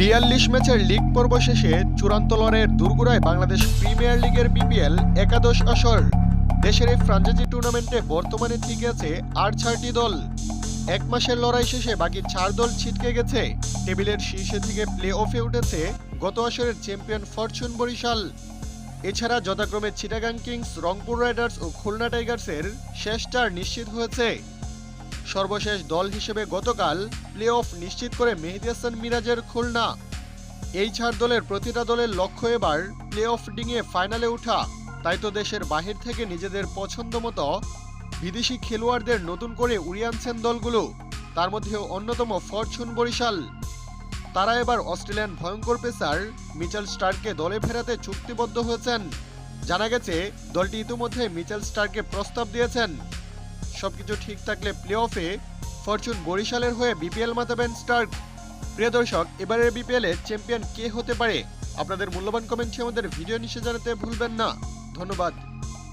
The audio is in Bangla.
বিয়াল্লিশ ম্যাচের লিগ পর্ব শেষে চূড়ান্ত লড়াইয়ের দুর্গুড়ায় বাংলাদেশ প্রিমিয়ার লিগের বিপিএল একাদশ আসর। দেশের এই ফ্রাঞ্চাইজি টুর্নামেন্টে বর্তমানে ঠিক আছে আর চারটি দল। এক মাসের লড়াই শেষে বাকি চার দল ছিটকে গেছে। টেবিলের শীর্ষে থেকে প্লে অফে উঠেছে গত আসরের চ্যাম্পিয়ন ফরচুন বরিশাল। এছাড়া যথাক্রমে চিটাগাং কিংস, রংপুর রাইডার্স ও খুলনা টাইগার্সের শেষ নিশ্চিত হয়েছে। সর্বশেষ দল হিসেবে গতকাল প্লে অফ নিশ্চিত করে মেহেদি হাসান মিরাজের খুলনা। এই চার দলের প্রতিটা দলের লক্ষ্য এবার প্লে অফ ডিঙিয়ে ফাইনালে ওঠা। তাই তো দেশের বাহির থেকে নিজেদের পছন্দ মতো বিদেশি খেলোয়াড়দের নতুন করে উড়িয়ে আনছেন দলগুলো। তার মধ্যে অন্যতম ফরচুন বরিশাল। তারা এবার অস্ট্রেলিয়ান ভয়ঙ্কর পেসার মিচেল স্টারকে দলে ফেরাতে চুক্তিবদ্ধ হয়েছেন। জানা গেছে, দলটি ইতিমধ্যে মিচেল স্টারকে প্রস্তাব দিয়েছেন। সবকিছু ঠিক থাকলে প্লে অফে ফরচুন বরিশালের হয়ে বিপিএল মাতাবেন স্টার্ক। প্রিয় দর্শক, এবারের বিপিএল এর চ্যাম্পিয়ন কে হতে পারে? আপনাদের মূল্যবান কমেন্টে আমাদের ভিডিও নিচে জানাতে ভুলবেন না। ধন্যবাদ।